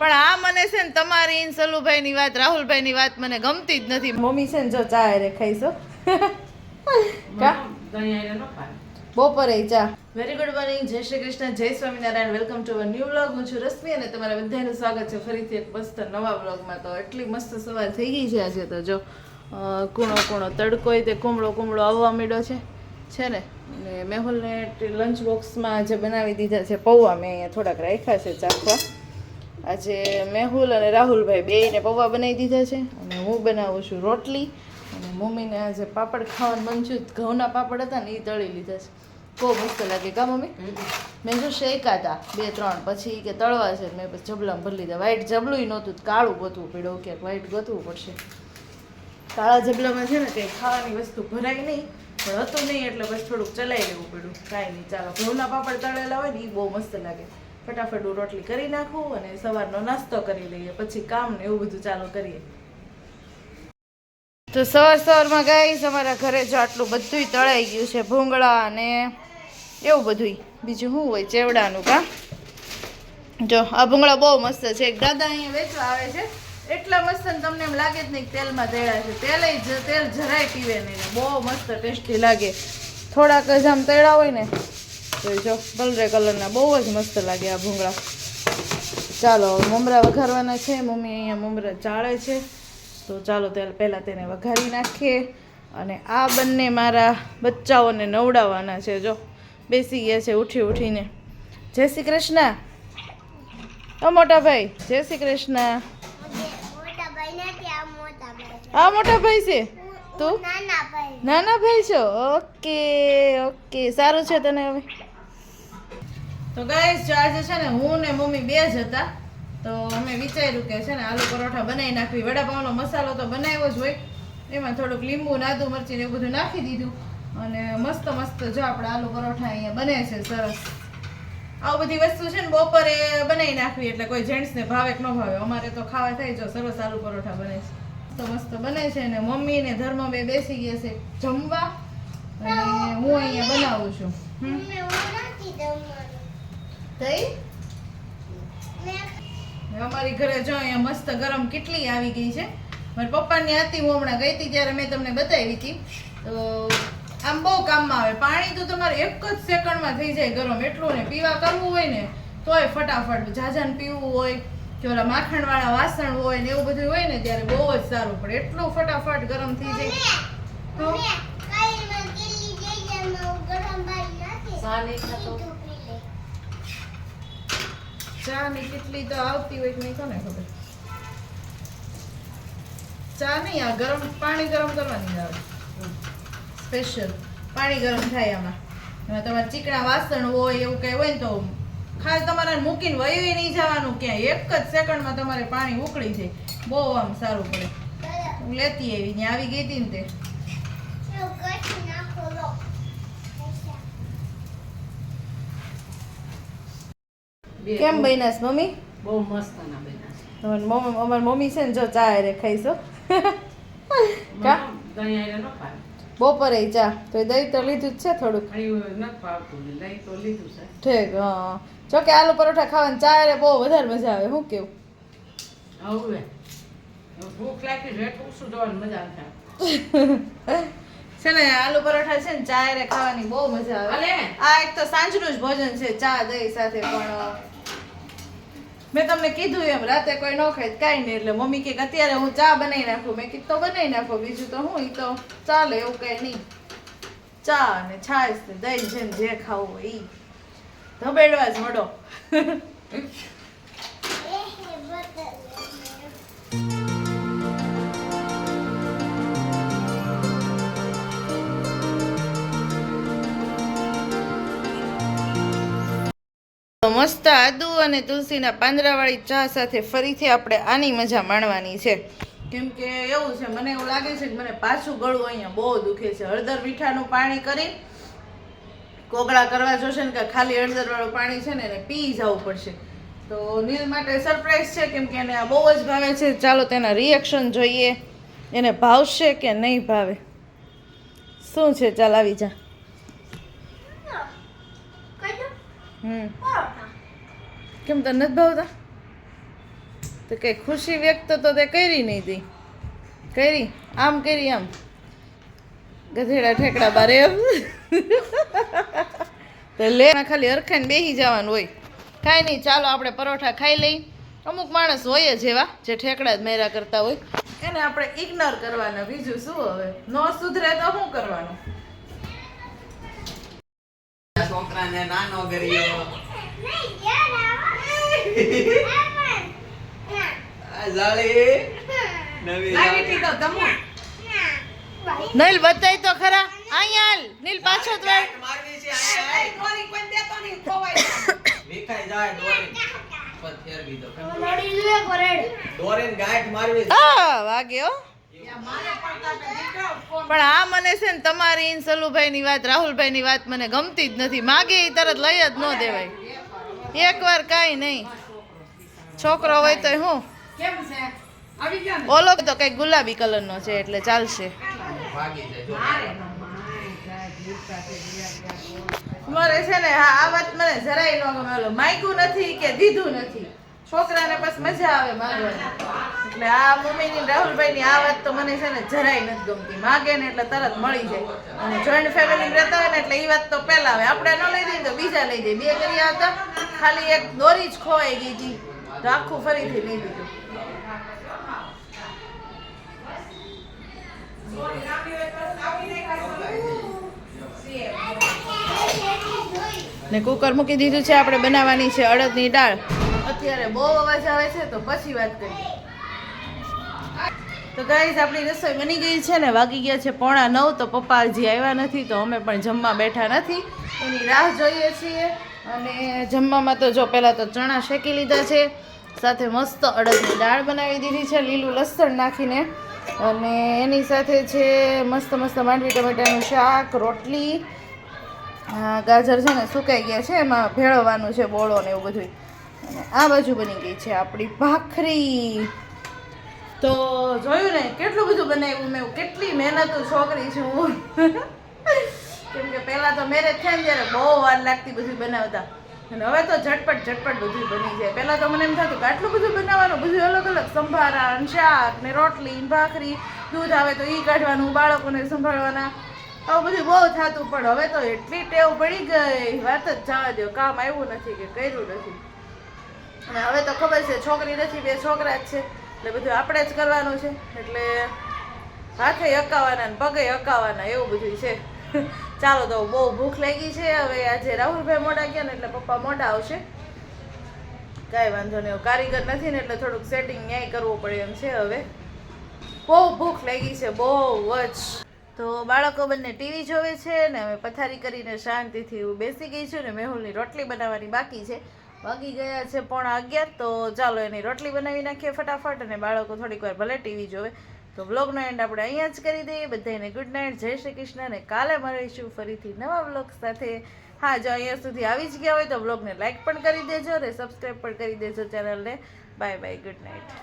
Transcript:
પણ આ મને છે ને તમારી ને સલુભાઈની વાત રાહુલભાઈની વાત મને ગમતી જ નથી. મમ્મી છે ને જો ચા રે ખાઈશો બપોરે ચા. વેરી ગુડ મોર્નિંગ જય શ્રી કૃષ્ણ જય Swaminarayan. Welcome to our new vlog હું છું રશ્મિ અને તમારા બધાનું સ્વાગત છે ફરીથી એક મસ્ત નવા વ્લોગમાં તો એટલી મસ્ત સવાર થઈ ગઈ છે આજે તો જો કૂણો કૂણો તડકોય તે કુમળો કુમળો આવવા માંડ્યો છે છે ને? અને મેહુલને લંચ બોક્સમાં જે બનાવી દીધા છે પૌવા મેં અહીંયા થોડાક રાખ્યા છે ચાખવા. આજે મેહુલ અને રાહુલભાઈ બેયને પૌવા બનાવી દીધા છે. અને હું બનાવું છું રોટલી. અને મમ્મીને આજે પાપડ ખાવાનું મન થયું ઘઉંના પાપડ હતા ને એ તળી લીધા છે. બહુ મસ્ત લાગે કા મમ્મી? મેં જો શેકા હતા બે ત્રણ પછી કે તળવા છે. મેં પછી જબલામાં ભરી લીધા. વ્હાઈટ જબલું નહોતું કાળું ગોતવું પડ્યું. ક્યાંક વ્હાઈટ ગોતવું પડશે. કાળા જબલામાં છે ને કંઈ ખાવાની વસ્તુ ભરાય નહીં. પણ હતું નહીં એટલે બસ થોડુંક ચલાવી લેવું પડ્યું. કાંઈ નહીં ચાલો. ઘઉંના પાપડ તળેલા હોય ને એ બહુ મસ્ત લાગે. ફટાફટ રોટલી કરી નાખું અને સવારનો નાસ્તો કરી લઈએ, પછી કામ ને એવું બધું ચાલુ કરીએ. તો સવાર સવારમાં ગાઈસ અમારા ઘરે જો આટલું બધું તળાઈ ગયું છે, ભૂંગળા અને એવું બધું બીજું શું હોય, ચેવડાનું કા? જો, આ ભૂંગળા બહુ મસ્ત છે. એક દાદા અહીંયા વેચવા આવે છે. એટલા મસ્ત ને તમને એમ લાગે જ નહીં તેલમાં તેડા છે. તેલ તેલ જરાય પીવે નહીં. બહુ મસ્ત ટેસ્ટી લાગે. થોડાક જ આમ તેડા હોય ને તો જો કલરે કલરના બહુ જ મસ્ત લાગે આ ભૂંગળા. ચાલો મમરા વઘારવાના છે મમ્મી અહીંયા મમરા ચાળે છે. તો ચાલો ત્યારે પહેલાં તેને વઘારી નાખીએ. અને આ બંને મારા બચ્ચાઓને નવડાવવાના છે જો. બેસી ગયા છે ઉઠી ઉઠીને. જય શ્રી કૃષ્ણ. ઓ મોટા ભાઈ જય શ્રી કૃષ્ણ. હા આ મોટા ભાઈ છે? તું? નાના ભાઈ છો? Okay okay. સારું છે તને હવે? તો ગાઈસ જો આજે છે ને હું ને મમ્મી બે જ હતા, તો અમે વિચાર્યું કે છે ને આલુ પરોઠા બનાવી નાખવી. વડાપાવનો મસાલો તો બનાવ્યો જ હોય. એમાં થોડુંક લીંબુ, નાદુ મરચી ને એવું બધું નાખી દીધું. અને મસ્ત મસ્ત જો આપણે આલુ પરોઠા અહીંયા બને છે, સરસ. આવું બધી વસ્તુ છે ને બપોરે બનાવી નાખવી, એટલે કોઈ જેન્ટ્સને ભાવે કે ન ભાવે. અમારે તો ખાવા થાય જો સરસ આલુ પરોઠા બને છે. મસ્ત મસ્ત બને છે ને મમ્મી ને ધર્મ બે બેસી ગયા છે જમવા. અને હું અહીંયા બનાવું છું હમ. મમ્મી હું નથી જમવાનું થઈ અમારી ઘરે જો અહીંયા મસ્ત ગરમ કેટલી આવી ગઈ છે. મારા પપ્પાની હતી હું હમણાં ગઈ હતી ત્યારે મેં તમને બતાવી હતી. તો આમ બહુ કામમાં આવે. પાણી તો તમારે એક જ સેકન્ડમાં થઈ જાય ગરમ. એટલું ને પીવા કરવું હોય ને તોય ફટાફટ જાજાને પીવું હોય કે ઓલા માખણવાળા વાસણ હોય ને એવું બધું હોય ને ત્યારે બહુ જ સારું પડે. એટલું ફટાફટ ગરમ થઈ જાય. તો મમ્મી કઈ માં ગીલી જઈ જાય હું ગરમ ભાઈ નથી ચા ની કેટલી તો આવતી હોય નહીં કોને ખબર? ચા નહીં આ ગરમ, પાણી ગરમ કરવાની આવે. સ્પેશિયલ પાણી ગરમ થાય આમાં. એમાં તમારે ચીકણા વાસણ હોય, એવું કંઈ હોય ને તો ખાલી તમારે મૂકીને વયું નહીં જવાનું ક્યાંય. એક જ સેકન્ડમાં તમારે પાણી ઉકળી જાય. બહુ આમ સારું પડે. હું લેતી આવી, ત્યાં આવી ગઈ હતી ને તે હું કશી નાખો લો કેમ બન્યાસ મમ્મી? બહુ મસ્ત ના બન્યા અમારી મમ્મી છે ને જો ચા હારે ખાઈશો કા? બપોરે ચા. તો દહીં તો લીધું જ છે થોડુંક. ઠીક હા જો કે આલુ પરોઠા ખાવાની ચા હારે બહુ વધારે મજા આવે હું કેવું? છે ને આલુ પરોઠા છે ને ચા હારે ખાવાની બહુ મજા આવે. આ એક તો સાંજનું જ ભોજન છે ચા દહીં સાથે પણ મેં તમને કીધું એમ, રાતે કોઈ ન ખાય, કાંઈ નહીં, એટલે મમ્મી કે અત્યારે હું ચા બનાવી નાખું. મેં કીધું, તો બનાવી નાખો, બીજું તો હું, ઈ તો ચાલે, એવું કઈ નહીં. ચા અને છાશ ને દહીં છે જે ખાવું હોય એ ધબેડવા જ મળો આદુ અને તુલસીના પાંદડાવાળી ચા સાથે ફરીથી આપણે આની મજા માણવાની છે. કેમ કે એવું છે મને એવું લાગે છે કે મને પાછું ગળું અહીંયા બહુ દુખે છે. હળદર મીઠાનું પાણી કરી કોગળા કરવા જોશે ને કે ખાલી હળદરવાળું પાણી છે ને એને પી જવું પડશે. તો નીલ માટે સરપ્રાઈઝ છે કેમ કે એને આ બહુ જ ભાવે છે. ચાલો તેના રિએક્શન જોઈએ. એને ભાવશે કે નહીં ભાવે? શું છે? ચાલ આવી જા. હમ. કેમ તને નથી ભાવતા? તો કઈ ખુશી વ્યક્ત તો તે કરી નહીં તી. કરી? આમ કરી આમ. ગધેડા ઠેકડા બારે એમ. તો લે ખાલી અરખાઈને બેસી જવાનું હોય. કાંઈ નહીં ચાલો આપણે પરોઠા ખાઈ લઈ. અમુક માણસ હોય જ એવા જે ઠેકડા જ મેરા કરતા હોય. એને આપણે ઇગ્નોર કરવાના. બીજું શું હવે? ન સુધરે તો શું કરવાનું? છોકરાને નાનો કર્યો. નીલ બતાય તો ખરા. અહીંયા હાલ. નીલ પાછો તો. મારવી છે અહીંયા દોરી દેતો નહીં ખોવાય વિખાઈ જાય દોરી. પર ફેરવી દો નડી લે કોરેડ દોરીને ગાંઠ મારવી છે. આ વાગ્યો પણ આ મને છે ને તમારી સલુભાઈ સલુભાઈની વાત રાહુલભાઈની વાત મને ગમતી જ નથી. માગે એ તરત લઈ જ ન દેવાય. એકવાર કાંઈ નહીં. છોકરો હોય તો ને ઓલો તો કઈ ગુલાબી કલરનો છે એટલે ચાલશે. મારે છે ને આ વાત મને જરાય ન ગમે. ઓલો માગ્યું નથી કે દીધું નથી. છોકરાને બસ મજા આવે માગવાની એટલે આ મમ્મીની રાહુલભાઈની આ વાત તો મને છે ને જરાય નથી ગમતી. માગે ને એટલે તરત મળી જાય. અને જોઈન્ટ ફેમિલી રહેતા હોય ને એટલે એ વાત તો પહેલા આવે. આપણે ન લઈ દઈએ તો બીજા લઈ જાય. બે કર્યા હતા, ખાલી એક દોરી જ ખોવાઈ ગઈ હતી. તો આખું ફરીથી લઈ લીધું. ને કુકર મૂકી દીધું છે. આપણે બનાવવાની છે અડદની દાળ. અત્યારે બહુ અવાજ આવે છે, તો પછી વાત કરીએ. તો ગાઈઝ આપણી રસોઈ બની ગઈ છે ને, વાગી ગયા છે પોણા નવ, તો પપ્પા હજી આવ્યા નથી, તો અમે પણ જમવા બેઠા નથી. એની રાહ જોઈએ છીએ. અને જમવામાં તો જો પહેલાં તો ચણા શેકી લીધા છે, સાથે મસ્ત અડદની દાળ બનાવી દીધી છે, લીલું લસણ નાખીને. અને એની સાથે છે મસ્ત મસ્ત માંડવી ટમેટાનું શાક, રોટલી. ગાજર છે ને સુકાઈ ગયા છે, એમાં ભેળવવાનું છે, બોળો ને એવું બધું અને આ બાજુ બની ગઈ છે આપણી ભાખરી. તો જોયું ને, કેટલું બધું બનાવ્યું મેં કેટલી મહેનતું છોકરી છું હું. કેમ કે પહેલાં તો મેરેજ થાય ને ત્યારે બહુ વાર લાગતી બધું બનાવતા. અને હવે તો ઝટપટ ઝટપટ બધું બની જાય. પહેલાં તો મને એમ થતું કે આટલું બધું બનાવવાનું બધું અલગ અલગ, સંભારા શાક ને રોટલી ભાખરી, દૂધ આવે તો એ કાઢવાનું, બાળકોને સંભાળવાના. આવું બધું બહુ થતું, પણ હવે તો એટલી ટેવ પડી ગઈ. વાત જ જવા દો કામ આવ્યું નથી કે કર્યું નથી. અને હવે તો ખબર છે, છોકરી નથી, બે છોકરા જ છે. એટલે બધું આપણે જ કરવાનું છે. એટલે હાથે અકાવાના ને પગે અકાવાના એવું બધું છે. ચાલો તો બહુ ભૂખ લાગી છે. હવે આજે રાહુલભાઈ મોડા ગયા ને એટલે પપ્પા મોડા આવશે. કાંઈ વાંધો નહીં કારીગર નથી ને એટલે થોડુંક સેટિંગ ન્યાય કરવું પડે એમ છે હવે. બહુ ભૂખ લાગી છે, બહુ જ. તો બાળકો બંને ટીવી જોવે છે ને, હવે પથારી કરીને શાંતિથી બેસી ગઈ છું ને, મેહુલની રોટલી બનાવવાની બાકી છે. વાગી ગયા છે પોણા અગિયાર, તો ચાલો એની રોટલી બનાવી નાખીએ ફટાફટ અને બાળકો થોડીક વાર ભલે ટીવી જોવે. તો બ્લોગનો એન્ડ આપણે અહીંયા જ કરી દઈએ. બધાને ગુડ નાઇટ જય શ્રી કૃષ્ણ અને કાલે મળીશું ફરીથી નવા બ્લોગ સાથે. હા, જો અહીંયા સુધી આવી જ ગયા હોય તો બ્લોગને લાઇક પણ કરી દેજો અને સબસ્ક્રાઈબ પણ કરી દેજો ચેનલને. Bye bye good night